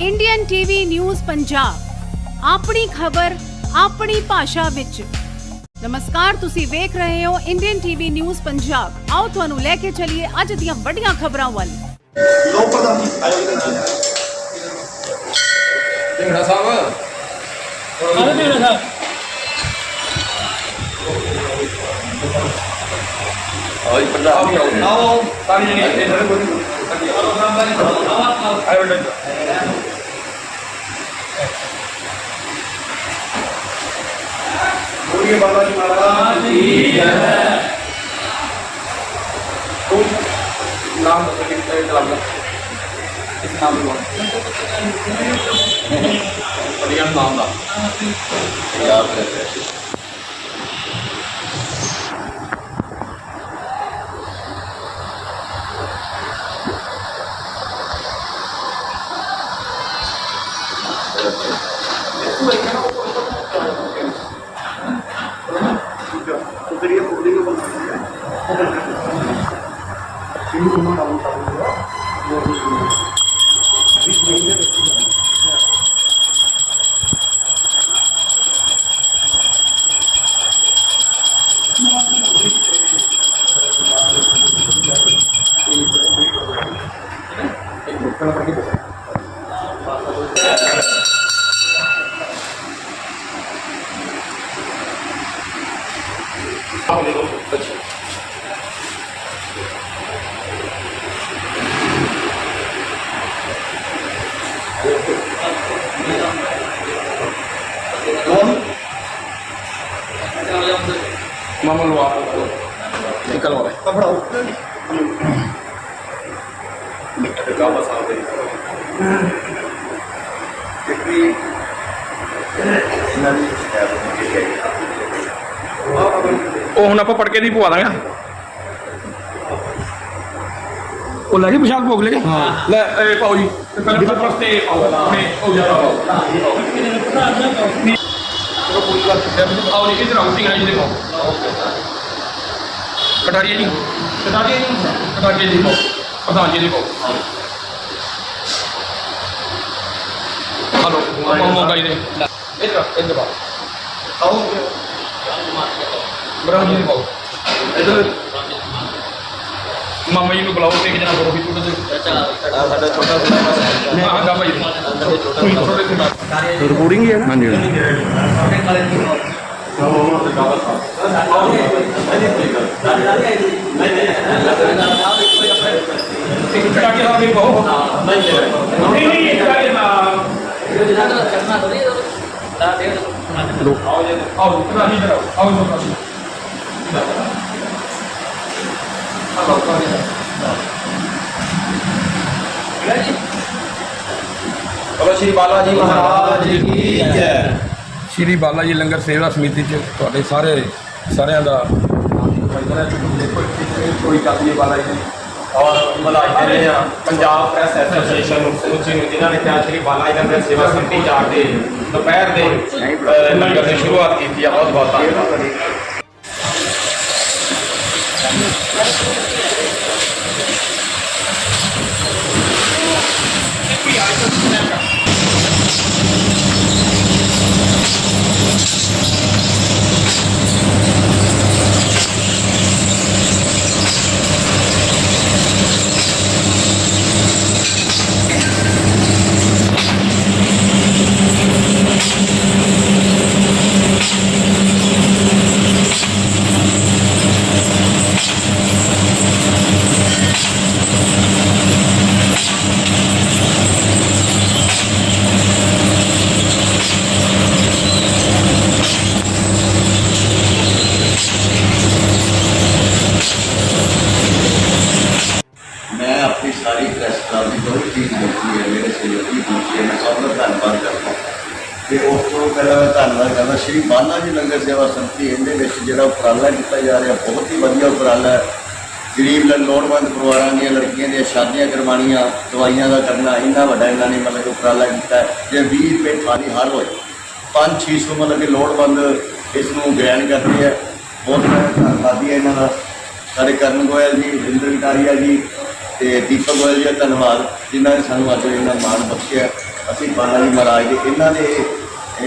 Indian TV news Punjab ਆਪਣੀ ਖਬਰ ਆਪਣੀ ਭਾਸ਼ਾ ਵਿੱਚ। ਨਮਸਕਾਰ ਤੁਸੀਂ ਵੇਖ ਰਹੇ ਹੋ ਇੰਡੀਅਨ ਟੀਵੀ ਨਿਊਜ਼ ਪੰਜਾਬ ਆਓ ਤੁਹਾਨੂੰ ਲੈ ਕੇ ਚੱਲੀਏ ਅੱਜ ਦੀਆਂ ਵੱਡੀਆਂ ਖਬਰਾਂ ਵੱਲ। ਲੋ ਪ੍ਰਧਾਨ ਜੀ ਆਇਓ ਜੀ ਢਿੰਗੜਾ ਸਾਹਿਬ। ਅਰੇ ਮੇਰੇ ਸਾਹਿਬ। ਜੀ ਪੰਜਾਬ ਆਓ ਆਓ ਸਾਰੀ ਜਣੀ ਇੱਧਰ ਕੋਈ ਆਇਓ ਜੀ ਬੋਲੀਏ ਬਾਬਾ ਜੀ ਮਹਾਰਾਜ ਕੀ ਹੈ ਕੋਈ ਨਾਮ ਦੱਸੋ ਕਿ ਕਲਮ ਦਾ ਇਸ ਨਾਮ ਕਿੰਨੀ ਉਮਰ ਦਾ ਹੁੰਦਾ ਹੈ ਕੌਣ ਦੇਖੀ ਇਹਨਾਂ ਦੀ ਉਹ ਹੁਣ ਆਪਾਂ ਪੜਕੇ ਦੀ ਪਵਾ ਦਾਂਗੇ। ਉਹ ਲੈ ਜੀ ਪਛਾਣ ਭੋਗ ਲੈ ਹਾਂ। ਲੈ ਇਹ ਪਾਓ ਜੀ। ਤੇ ਪਹਿਲਾਂ ਪ੍ਰਸਤੇ ਪਾਓ। ਨੇ ਉਹ ਜਾ ਪਾਓ। ਚਲੋ ਪੂਰੀ ਗੱਲ ਮੈਨੂੰ ਆਓ ਜੀ ਇਧਰ ਆਓ ਸਿੰਘ ਜੀ ਦੇਖੋ ਕਟਾਰੀਆ ਜੀ। ਕਟਾਰੀਆ ਜੀ। ਕਟਾਰੀਆ ਜੀ ਪਾਓ ਪ੍ਰਧਾਨ ਜੀ ਦੇਖੋ ਹਲੋ ਜੀ। ਦੇ। ਇਧਰ ਇਧਰ ਆਓ ਬਰਾਹ ਜੀ ਪਾਓ ਇਧਰ। ਮਾਮਾ ਜੀ ਨੂੰ ਬੁਲਾਓ ਤੇ ਇੱਕ ਜਣਾ ਹੋਰ ਵੀ ਤੁਹਾਡੇ ਤੇ ਸਾਡਾ ਛੋਟਾ ਹਾਂ ਗਾ ਭਾਈ ਥੋੜੇ ਦਿਨ ਬਾਅਦ ਰਿਕਾਰਡਿੰਗ ਹੀ ਹੈ ਨਾ ਹਾਂਜੀ ਇੱਕ ਚਟਾਕੇ ਦਾ ਵੀ ਪਾਓ ਨਹੀਂ ਨਹੀਂ ਇੱਕ ਚਟਾਕੇ ਦਾ ਆਓ ਜੀ ਆਓ ਇਧਰ ਨਹੀਂ ਇਧਰ ਆਓ ਆਓ ਸ਼੍ਰੀ ਬਾਲਾ ਜੀ ਮਹਾਰਾਜ ਕੀ ਜੈ। ਸ਼੍ਰੀ ਬਾਲਾ ਜੀ ਲੰਗਰ ਸੇਵਾ ਸਮਿਤੀ ਚ ਤੁਹਾਡੇ ਸਾਰੇ ਸਾਰਿਆਂ ਦਾ ਕੋਈ ਵਾਲਾ ਜੀ। ਔਰ ਮਲਾਈ ਦੇ ਆ ਪੰਜਾਬ ਪ੍ਰੈਸ ਐਸੋਸੀਏਸ਼ਨ ਨੂੰ ਸਮੁੱਚੀ ਨੂੰ ਜਿਨ੍ਹਾਂ ਨੇ ਕਿਹਾ ਸ਼੍ਰੀ ਬਾਲਾ ਜੀ ਲੰਗਰ ਸੇਵਾ ਸੰਮਤੀ ਜਾ ਕੇ ਦੁਪਹਿਰ ਦੇ ਲੰਗਰ ਦੀ ਸ਼ੁਰੂਆਤ ਕੀਤੀ ਆ। ਬਹੁਤ ਬਹੁਤ ਧੰਨਵਾਦ। ਮੈਂ ਆਪਣੀ ਸਾਰੀ ਪ੍ਰੈਸ ਕਲੱਬ ਦੀ ਕੋਈ ਚੀਜ਼ ਦੇਖੀ ਹੈ, ਮੇਰੇ ਸਹਿਯੋਗੀ ਪਹੁੰਚੇ ਮੈਂ ਸਭ ਦਾ ਧੰਨਵਾਦ ਕਰਦਾ। ਤੇ ਉਸ ਤੋਂ ਪਹਿਲਾਂ ਮੈਂ ਧੰਨਵਾਦ ਕਰਦਾ, ਸ਼੍ਰੀ ਬਾਲਾ ਜੀ ਲੰਗਰ ਸੇਵਾ ਸੰਮਤੀ, ਇਹਦੇ ਵਿੱਚ ਜਿਹੜਾ ਉਪਰਾਲਾ ਕੀਤਾ ਜਾ ਰਿਹਾ, ਬਹੁਤ ਹੀ ਵਧੀਆ ਉਪਰਾਲਾ ਹੈ। ਗਰੀਬ ਲ- ਲੋੜਵੰਦ ਪਰਿਵਾਰਾਂ ਦੀਆਂ ਲੜਕੀਆਂ ਦੀਆਂ ਸ਼ਾਦੀਆਂ ਕਰਵਾਉਣੀਆਂ, ਦਵਾਈਆਂ ਦਾ ਕਰਨਾ, ਇੰਨਾ ਵੱਡਾ ਇਹਨਾਂ ਨੇ ਮਤਲਬ ਕਿ ਉਪਰਾਲਾ ਕੀਤਾ ਹੈ। ਜੇ 20 ਰੁਪਏ ਥਾਲੀ ਹਰ ਹੋਏ 5-600 ਮਤਲਬ ਕਿ ਲੋੜਵੰਦ ਇਸ ਨੂੰ ਗ੍ਰਹਿਣ ਕਰਦੇ ਆ ਬਹੁਤ ਮੈਂ ਧੰਨਵਾਦੀ ਹੈ ਇਹਨਾਂ ਦਾ। ਸਾਡੇ ਕਰਨ ਗੋਇਲ ਜੀ ਰਿੰਦਰ ਕਟਾਰੀਆ ਜੀ ਤੇ ਦੀਪਕ ਗੋਇਲ ਜੀ ਦਾ ਧੰਨਵਾਦ, ਜਿਨ੍ਹਾਂ ਨੇ ਸਾਨੂੰ ਅੱਜ ਇਹਨਾਂ ਮਾਣ ਬਖਸ਼ਿਆ। ਅਸੀਂ ਬਾਲਾ ਜੀ ਮਹਾਰਾਜ ਦੇ ਇਹਨਾਂ ਦੇ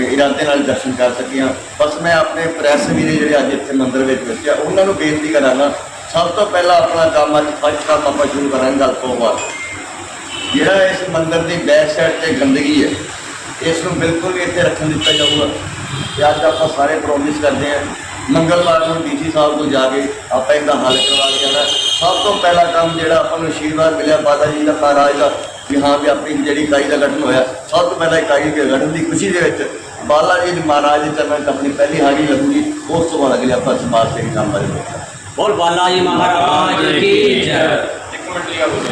ਇਰਾਦੇ ਨਾਲ ਦਰਸ਼ਨ ਕਰ ਸਕੇ ਹਾਂ। ਬਸ ਮੈਂ ਆਪਣੇ ਪ੍ਰੈਸ ਵੀਰੇ ਜਿਹੜੇ ਅੱਜ ਇੱਥੇ ਮੰਦਿਰ ਵਿੱਚ ਬੈਠੇ ਉਹਨਾਂ ਨੂੰ ਬੇਨਤੀ ਕਰਾਂਗਾ, ਸਭ ਤੋਂ ਪਹਿਲਾਂ ਆਪਣਾ ਕੰਮ ਅੱਜ ਫਸਟ ਕੰਮ ਆਪਾਂ ਸ਼ੁਰੂ ਕਰਾਂਗੇ, ਗੱਲ ਤੋਂ ਬਾਅਦ। ਜਿਹੜਾ ਇਸ ਮੰਦਿਰ ਦੀ ਬੈਕ ਸਾਈਡ ਤੇ ਗੰਦਗੀ ਹੈ, ਇਸ ਨੂੰ ਬਿਲਕੁਲ ਵੀ ਇੱਥੇ ਰੱਖਣ ਦਿੱਤਾ ਜਾਊਗਾ। ਤੇ ਅੱਜ ਆਪਾਂ ਸਾਰੇ ਪ੍ਰੋਮਿਸ ਕਰਦੇ ਹਾਂ, ਮੰਗਲਵਾਰ ਨੂੰ ਡੀਸੀ ਸਾਹਿਬ ਕੋਲ ਜਾ ਕੇ ਆਪਾਂ ਇਹਦਾ ਹੱਲ ਕਰਵਾ ਕੇ ਆਉਣਾ। ਸਭ ਤੋਂ ਪਹਿਲਾ ਕੰਮ ਜਿਹੜਾ ਆਪਾਂ ਨੂੰ ਆਸ਼ੀਰਵਾਦ ਮਿਲਿਆ ਬਾਬਾ ਜੀ ਦਾ ਮਹਾਰਾਜ ਦਾ ਵੀ ਹਾਂ ਵੀ ਆਪਣੀ ਜਿਹੜੀ ਇਕਾਈ ਦਾ ਗਠਨ ਹੋਇਆ ਸਭ ਤੋਂ ਪਹਿਲਾਂ ਇਕਾਈ ਦੇ ਗਠਨ ਦੀ ਖੁਸ਼ੀ ਦੇ ਵਿੱਚ ਬਾਲਾ ਜੀ ਦੇ ਮਹਾਰਾਜ ਦੇ ਚਰਨਾਂ 'ਚ ਆਪਣੀ ਪਹਿਲੀ ਹਾਜ਼ਰੀ ਲੱਗੂਗੀ ਉਸ ਤੋਂ ਬਾਅਦ ਅਗਲੇ ਆਪਾਂ ਸਮਾਜ ਸੇਵੀ ਕੰਮ ਬਾਰੇ ਬੋਲ ਬਾਲਾ ਜੀ ਮਹਾਰਾਜ ਕੀ ਜੈ। ਇੱਕ ਮਿੰਟ ਲਿਆ ਬੋਲੋ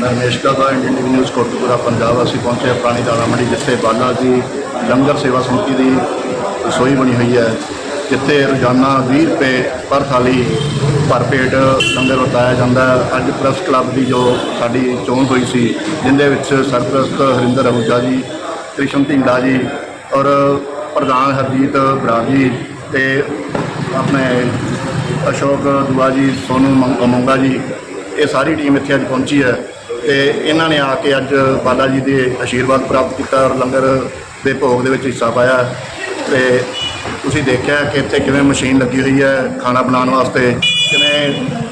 ਮੈਂ ਮੇਸ਼ਕਾ ਦਾ ਇੰਡੀਅਨ ਨਿਊਜ਼ ਕੋਟਪੁਰਾ ਪੰਜਾਬ ਅਸੀਂ ਪਹੁੰਚੇ ਪ੍ਰਾਣੀ ਦਾਣਾ ਮੰਡੀ ਜਿੱਥੇ ਬਾਲਾ ਜੀ ਲੰਗਰ ਸੇਵਾ ਸਮਿਤੀ ਦੀ ਰਸੋਈ ਬਣੀ ਹੋਈ ਹੈ। ਜਿੱਥੇ ਰੋਜ਼ਾਨਾ 20 ਰੁਪਏ ਪਰ ਥਾਲੀ ਪਰ ਪੇਟ ਲੰਗਰ ਵਰਤਾਇਆ ਜਾਂਦਾ ਹੈ। ਅੱਜ ਪ੍ਰੈਸ ਕਲੱਬ ਦੀ ਜੋ ਸਾਡੀ ਚੋਣ ਹੋਈ ਸੀ, ਜਿੰਦੇ ਵਿੱਚ ਸਰਪ੍ਰਸਤ ਹਰਿੰਦਰ ਅਹੂਜਾ ਜੀ, ਕ੍ਰਿਸ਼ਨ ਢਿੰਗੜਾ ਜੀ ਔਰ ਪ੍ਰਧਾਨ ਹਰਜੀਤ ਬਰਾੜ ਜੀ ਤੇ ਆਪਣੇ ਅਸ਼ੋਕ ਦੁਆ ਜੀ, ਸੋਨੂ ਮੰਗ- ਮੰਗਾ ਜੀ, ਇਹ ਸਾਰੀ ਟੀਮ ਇੱਥੇ ਅੱਜ ਪਹੁੰਚੀ ਹੈ ਤੇ ਇਹਨਾਂ ਨੇ ਆ ਕੇ ਅੱਜ ਬਾਲਾ ਜੀ ਦੇ ਆਸ਼ੀਰਵਾਦ ਪ੍ਰਾਪਤ ਕੀਤਾ ਔਰ ਲੰਗਰ ਦੇ ਭੋਗ ਦੇ ਵਿੱਚ ਹਿੱਸਾ ਪਾਇਆ। ਤੇ ਤੁਸੀਂ ਦੇਖਿਆ ਕਿ ਇੱਥੇ ਕਿਵੇਂ ਮਸ਼ੀਨ ਲੱਗੀ ਹੋਈ ਹੈ ਖਾਣਾ ਬਣਾਉਣ ਵਾਸਤੇ ਕਿਵੇਂ